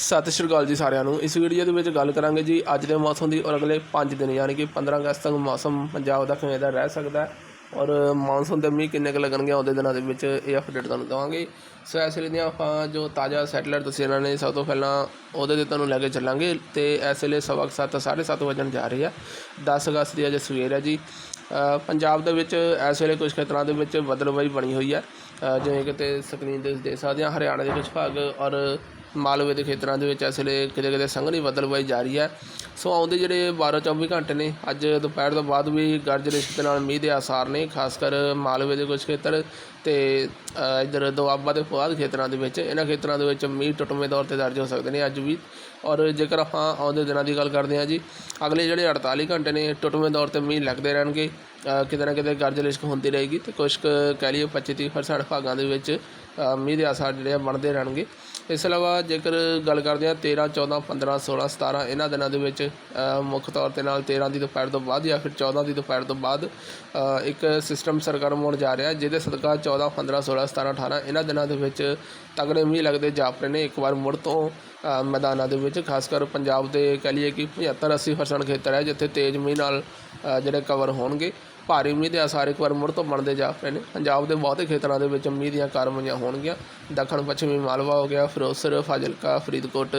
ਸਤਿ ਸ਼੍ਰੀ ਅਕਾਲ ਜੀ ਸਾਰਿਆਂ ਨੂੰ। ਇਸ ਵੀਡੀਓ ਦੇ ਵਿੱਚ ਗੱਲ ਕਰਾਂਗੇ ਜੀ, ਅੱਜ ਦੇ ਮੌਸਮ ਦੀ ਔਰ ਅਗਲੇ 5 ਦਿਨ, ਯਾਨੀ ਕਿ 15 ਅਗਸਤ ਤੱਕ ਮੌਸਮ ਪੰਜਾਬ ਦਾ ਕਿਵੇਂ ਦਾ ਰਹਿ ਸਕਦਾ ਔਰ ਮੌਨਸੂਨ ਦੇ ਮੀਂਹ ਕਿੰਨੇ ਕੁ ਲੱਗਣਗੇ ਆਉਂਦੇ ਦਿਨਾਂ ਦੇ ਵਿੱਚ ਇਹ ਅਪਡੇਟ ਤੁਹਾਨੂੰ ਦਵਾਂਗੇ। ਸੋ ਇਸ ਵੇਲੇ ਦੀਆਂ ਆਪਾਂ ਜੋ ਤਾਜ਼ਾ ਸੈਟੇਲਾਈਟ ਤਸਵੀਰਾਂ ਨੇ ਸਭ ਤੋਂ ਪਹਿਲਾਂ ਉਹਦੇ ਤੇ ਤੁਹਾਨੂੰ ਲੈ ਕੇ ਚੱਲਾਂਗੇ ਤੇ ਇਸ ਵੇਲੇ ਸਵਾ ਕੁ ਸੱਤ, ਸਾਢੇ ਸੱਤ ਵਜਣ ਜਾ ਰਹੀ ਆ। 10 ਅਗਸਤ ਦੀ ਅੱਜ ਸਵੇਰ ਹੈ ਜੀ। ਪੰਜਾਬ ਦੇ ਵਿੱਚ ਇਸ ਵੇਲੇ ਕੁਝ ਖੇਤਰਾਂ ਦੇ ਵਿੱਚ ਬਦਲਵਾਈ ਬਣੀ ਹੋਈ ਹੈ ਜਿਵੇਂ ਕਿ ਤੇ ਸਕਰੀਨ ਤੇ ਦੇਖ ਸਕਦੇ ਹਾਂ ਹਰਿਆਣਾ ਦੇ ਕੁਝ ਭਾਗ ਔਰ ਮਾਲਵੇ ਦੇ ਖੇਤਰਾਂ ਦੇ ਵਿੱਚ ਇਸ ਵੇਲੇ ਕਿਤੇ ਕਿਤੇ ਸੰਘਣੀ ਬੱਦਲਬਾਈ ਜਾਰੀ ਹੈ। ਸੋ ਆਉਂਦੇ ਜਿਹੜੇ 12 24 ਘੰਟੇ ਨੇ ਅੱਜ ਦੁਪਹਿਰ ਤੋਂ ਬਾਅਦ ਵੀ ਗਰਜ ਰਿਸ਼ਤੇ ਦੇ ਨਾਲ ਮੀਂਹ ਦੇ ਆਸਾਰ ਨੇ ਖਾਸ ਕਰ ਮਾਲਵੇ ਦੇ ਕੁਝ ਖੇਤਰ ਤੇ ਅ, ਇੱਧਰ ਦੁਆਬਾ ਦੇ ਬਾਅਦ ਖੇਤਰਾਂ ਦੇ ਵਿੱਚ ਇਹਨਾਂ ਖੇਤਰਾਂ ਦੇ ਵਿੱਚ ਮੀਂਹ ਟੁੱਟਵੇਂ ਦੌਰ ਤੇ ਦਰਜ ਹੋ ਸਕਦੇ ਨੇ ਅੱਜ ਵੀ। ਔਰ ਜੇਕਰ ਆਪਾਂ ਆਉਂਦੇ ਦਿਨਾਂ ਦੀ ਗੱਲ ਕਰਦੇ ਹਾਂ ਜੀ ਅਗਲੇ ਜਿਹੜੇ 48 ਘੰਟੇ ਨੇ ਟੁੱਟਵੇਂ ਦੌਰ ਤੇ ਮੀਂਹ ਲੱਗਦੇ ਰਹਿਣਗੇ। ਕਿਤੇ ਨਾ ਕਿਤੇ ਗਰਜ ਲਿਸ਼ਕ ਹੁੰਦੀ ਰਹੇਗੀ ਤੇ ਕੁਝ ਕੁ ਕਹਿ ਲਈਏ 25 30 ਪਰਸੈਂਟ ਭਾਗਾਂ ਦੇ ਵਿੱਚ ਮੀਂਹ ਦੇ ਆਸਾਰ ਜਿਹੜੇ ਆ ਬਣਦੇ ਰਹਿਣਗੇ। ਇਸ ਤੋਂ ਇਲਾਵਾ ਜੇਕਰ ਗੱਲ ਕਰਦੇ ਹਾਂ 13 14 15 16 17 ਇਹਨਾਂ ਦਿਨਾਂ ਦੇ ਵਿੱਚ ਮੁੱਖ ਤੌਰ ਤੇ ਨਾਲ 13 ਦੀ ਦੁਪਹਿਰ ਤੋਂ ਬਾਅਦ ਜਾਂ ਫਿਰ 14 ਦੀ ਦੁਪਹਿਰ ਤੋਂ ਬਾਅਦ ਇੱਕ ਸਿਸਟਮ ਸਰਗਰਮ ਹੋਣ ਜਾ ਰਿਹਾ, ਜਿਹਦੇ ਸਦਕਾ 14 15 16 17 18 ਇਹਨਾਂ ਦਿਨਾਂ ਦੇ ਵਿੱਚ ਤਗੜੇ ਮੀਂਹ ਲੱਗਦੇ ਜਾਪਦੇ ਨੇ। ਇੱਕ ਵਾਰ ਮੁੜ ਤੋਂ ਮੈਦਾਨਾਂ ਦੇ ਵਿੱਚ, ਖਾਸ ਕਰ ਪੰਜਾਬ ਦੇ ਕਹਿ ਲਈਏ ਕਿ 75 80% ਖੇਤਰ ਹੈ, ਜਿੱਥੇ ਤੇਜ਼ ਮੀਂਹ ਨਾਲ ਜਿਹੜੇ ਕਵਰ ਹੋਣਗੇ। ਭਾਰੀ ਮੀਂਹ ਦੇ ਆਸਾਰ ਇੱਕ ਵਾਰ ਮੁੜ ਤੋਂ ਬਣਦੇ ਜਾ ਪਏ ਨੇ। ਪੰਜਾਬ ਦੇ ਬਹੁਤੇ ਖੇਤਰਾਂ ਦੇ ਵਿੱਚ ਮੀਂਹ ਦੀਆਂ ਕਾਰਵਾਈਆਂ ਹੋਣਗੀਆਂ। ਦੱਖਣ, ਪੱਛਮੀ ਮਾਲਵਾ ਹੋ ਗਿਆ, ਫਿਰੋਜ਼ਪੁਰ, ਫਾਜ਼ਿਲਕਾ, ਫਰੀਦਕੋਟ,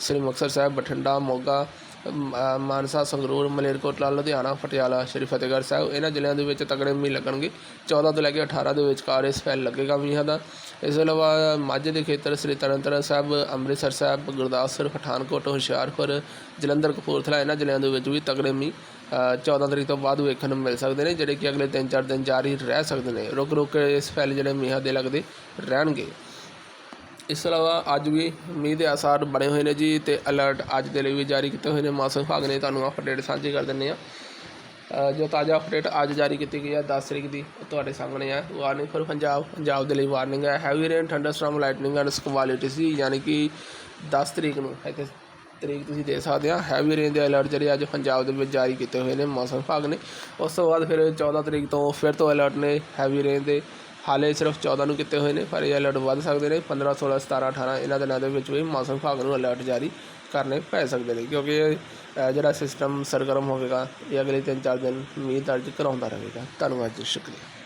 ਸ੍ਰੀ ਮੁਕਤਸਰ ਸਾਹਿਬ, ਬਠਿੰਡਾ, ਮੋਗਾ ਮਾਨਸਾ ਸੰਗਰੂਰ ਮਲੇਰਕੋਟਲਾ ਲੁਧਿਆਣਾ ਪਟਿਆਲਾ ਸ਼੍ਰੀ ਫਤਿਹਗੜ੍ਹ ਸਾਹਿਬ ਇਹਨਾਂ ਜ਼ਿਲ੍ਹਿਆਂ ਦੇ ਵਿੱਚ ਤਗੜੇ ਮੀਂਹ ਲੱਗਣਗੇ। 14 ਤੋਂ ਲੈ ਕੇ 18 ਦੇ ਵਿਚਕਾਰ ਇਸ ਫੈਲ ਲੱਗੇਗਾ ਮੀਂਹਾਂ ਦਾ। ਇਸ ਤੋਂ ਇਲਾਵਾ ਮਾਝੇ ਦੇ ਖੇਤਰ ਸ੍ਰੀ ਤਰਨਤਾਰਨ ਸਾਹਿਬ ਅੰਮ੍ਰਿਤਸਰ ਸਾਹਿਬ ਗੁਰਦਾਸਪੁਰ ਪਠਾਨਕੋਟ ਹੁਸ਼ਿਆਰਪੁਰ ਜਲੰਧਰ ਕਪੂਰਥਲਾ ਇਹਨਾਂ ਜ਼ਿਲ੍ਹਿਆਂ ਦੇ ਵਿੱਚ ਵੀ ਤਗੜੇ ਮੀਂਹ ਅ, 14 ਤਰੀਕ ਤੋਂ ਬਾਅਦ ਵੇਖਣ ਨੂੰ ਮਿਲ ਸਕਦੇ ਨੇ ਜਿਹੜੇ ਕਿ ਅਗਲੇ 3-4 ਦਿਨ ਜਾਰੀ ਰਹਿ ਸਕਦੇ ਨੇ। ਰੁਕ ਰੁਕ ਕੇ ਇਸ ਫੈਲ ਜਿਹੜੇ ਮੀਂਹਾਂ ਦੇ ਲੱਗਦੇ ਰਹਿਣਗੇ। ਇਸ ਤੋਂ ਇਲਾਵਾ ਅੱਜ ਵੀ ਮੀਂਹ ਦੇ ਆਸਾਰ ਬਣੇ ਹੋਏ ਨੇ ਜੀ ਤੇ ਅਲਰਟ ਅੱਜ ਦੇ ਲਈ ਵੀ ਜਾਰੀ ਕੀਤੇ ਹੋਏ ਨੇ। ਮੌਸਮ ਵਿਭਾਗ ਨੇ ਤੁਹਾਨੂੰ ਅਪਡੇਟ ਸਾਂਝੀ ਕਰ ਦਿੰਨੇ ਆ ਜੋ ਤਾਜ਼ਾ ਅਪਡੇਟ ਅੱਜ ਜਾਰੀ ਕੀਤੀ ਗਈ ਹੈ 10 ਤਰੀਕ ਦੀ, ਉਹ ਤੁਹਾਡੇ ਸਾਹਮਣੇ ਹੈ। ਵਾਰਨਿੰਗ ਫॉर ਪੰਜਾਬ ਪੰਜਾਬ ਦੇ ਲਈ ਵਾਰਨਿੰਗ ਹੈ। Heavy rain thunderstorm lightning and squally ਸੀ, ਯਾਨੀ ਕਿ 10 ਤਰੀਕ ਨੂੰ ਇੱਥੇ ਤਰੀਕ ਤੁਸੀਂ ਦੇ ਸਕਦੇ ਆ ਹੈਵੀ ਰੇਨ ਦੇ ਅਲਰਟ ਜਿਹੜੇ ਅੱਜ ਪੰਜਾਬ ਦੇ ਵਿੱਚ ਜਾਰੀ ਕੀਤੇ ਹੋਏ ਨੇ ਮੌਸਮ ਵਿਭਾਗ ਨੇ। ਉਸ ਤੋਂ ਬਾਅਦ ਫਿਰ 14 ਤਰੀਕ ਤੋਂ ਫਿਰ ਤੋਂ ਅਲਰਟ ਨੇ। ਹੈਵੀ ਰੇਨ ਦੇ ਹਾਲੇ ਸਿਰਫ 14 ਨੂੰ ਕੀਤੇ ਹੋਏ ਨੇ ਪਰ ਇਹ ਅਲਰਟ ਵੱਧ ਸਕਦੇ ਨੇ। 15 16 17 18 ਇਹਨਾਂ ਦਿਨਾਂ ਦੇ ਵਿੱਚ ਵੀ ਮੌਸਮ ਵਿਭਾਗ ਨੂੰ ਅਲਰਟ ਜਾਰੀ ਕਰਨੇ ਪੈ ਸਕਦੇ ਨੇ ਕਿਉਂਕਿ ਇਹ, ਜਿਹੜਾ ਸਿਸਟਮ ਸਰਗਰਮ ਹੋਵੇਗਾ ਇਹ ਅਗਲੇ 3-4 ਦਿਨ ਮੀਂਹ ਦਰਜ ਕਰਾਉਂਦਾ ਰਹੇਗਾ। ਧੰਨਵਾਦ ਜੀ ਸ਼ੁਕਰੀਆ।